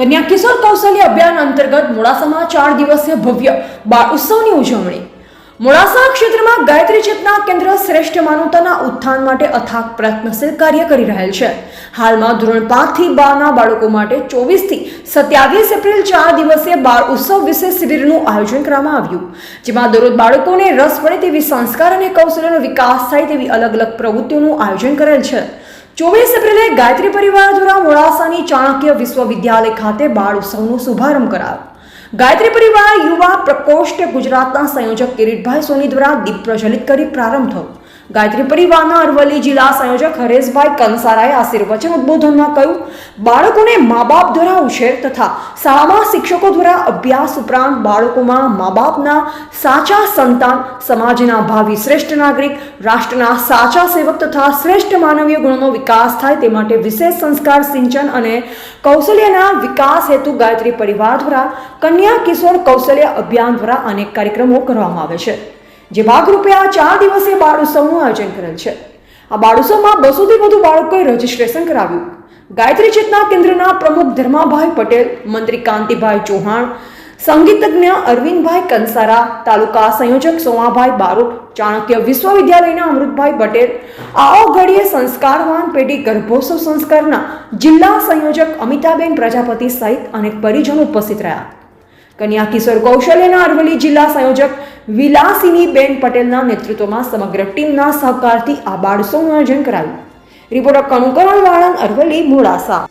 કન્યા કિશોર કૌશલ્ય અભિયાન અંતર્ગત મોડાસામાં ચાર દિવસીય ભવ્ય બાળ ઉત્સવની ઉજવણી. મોડાસા ક્ષેત્રમાં ગાયત્રી ચેતના કેન્દ્ર શ્રેષ્ઠ માનવતાના ઉત્થાન માટે અથાગ પ્રયત્નશીલ કાર્ય કરી રહેલ છે. હાલમાં ધોરણ પાંચથી બારના બાળકો માટે ચોવીસથી સત્યાવીસ એપ્રિલ ચાર દિવસીય બાળ ઉત્સવ વિશેષ શિબિરનું આયોજન કરવામાં આવ્યું. જેમાં દરરોજ બાળકોને રસ પડે તેવી સંસ્કાર અને કૌશલ્યનો વિકાસ થાય તેવી અલગ અલગ પ્રવૃત્તિઓનું આયોજન કરેલ છે. ચોવીસ એપ્રિલે ગાયત્રી પરિવાર દ્વારા મોડાસાની ચાણક્ય વિશ્વવિદ્યાલય ખાતે બાળ ઉત્સવનો શુભારંભ કરાયો. ગાયત્રી પરિવાર યુવા પ્રકોષ્ઠ ગુજરાતના સંયોજક કિરીટભાઈ સોની દ્વારા દીપ પ્રજ્વલિત કરી પ્રારંભ થયો. ગાયત્રી પરિવારના અરવલ્લી જિલ્લા સંયોજક હરેશભાઈ કંસારાએ આશીર્વચન ઉદબોધનમાં કહ્યું, બાળકોને મા બાપ દ્વારા ઉછેર તથા શાળામાં શિક્ષકો દ્વારા અભ્યાસ ઉપરાંત બાળકોમાં મા બાપના સાચા સંતાન, સમાજના ભાવિ શ્રેષ્ઠ નાગરિક, રાષ્ટ્રના સાચા સેવક તથા શ્રેષ્ઠ માનવીય ગુણોનો વિકાસ થાય તે માટે વિશેષ સંસ્કાર સિંચન અને કૌશલ્યના વિકાસ હેતુ ગાયત્રી પરિવાર દ્વારા કન્યા કિશોર કૌશલ્ય અભિયાન દ્વારા અનેક કાર્યક્રમો કરવામાં આવે છે. જે ભાગરૂપે આ ચાર દિવસીય બાળ ઉત્સવનું આયોજન કરેલ છે. આ બાળ ઉત્સવમાં બસોથી વધુ બાળકોએ રજીસ્ટ્રેશન કરાવ્યું. ગાયત્રી ચેતના કેન્દ્રના પ્રમુખ ધર્માભાઈ પટેલ, મંત્રી કાંતિભાઈ ચૌહાણ, સંગીતજ્ઞ અરવિંદભાઈ કંસારા, તાલુકા સંયોજક સોમાભાઈ બારોટ, ચાણક્ય વિશ્વવિદ્યાલયના અમૃતભાઈ પટેલ આઓ ઘડીએ સંસ્કારવાન પેઢી ગર્ભોત્સવ સંસ્કારના જિલ્લા સંયોજક અમિતાબેન પ્રજાપતિ સહિત અનેક પરિજનો ઉપસ્થિત રહ્યા. કન્યા કિશોર કૌશલ્યના અરવલ્લી જિલ્લા સંયોજક વિલાસિની બેન પટેલના નેતૃત્વમાં સમગ્ર ટીમના સહકારથી આ બાળસોનું આયોજન કરાયું. રિપોર્ટર કનુકરણ વાળન અરવલ્લી મોડાસા.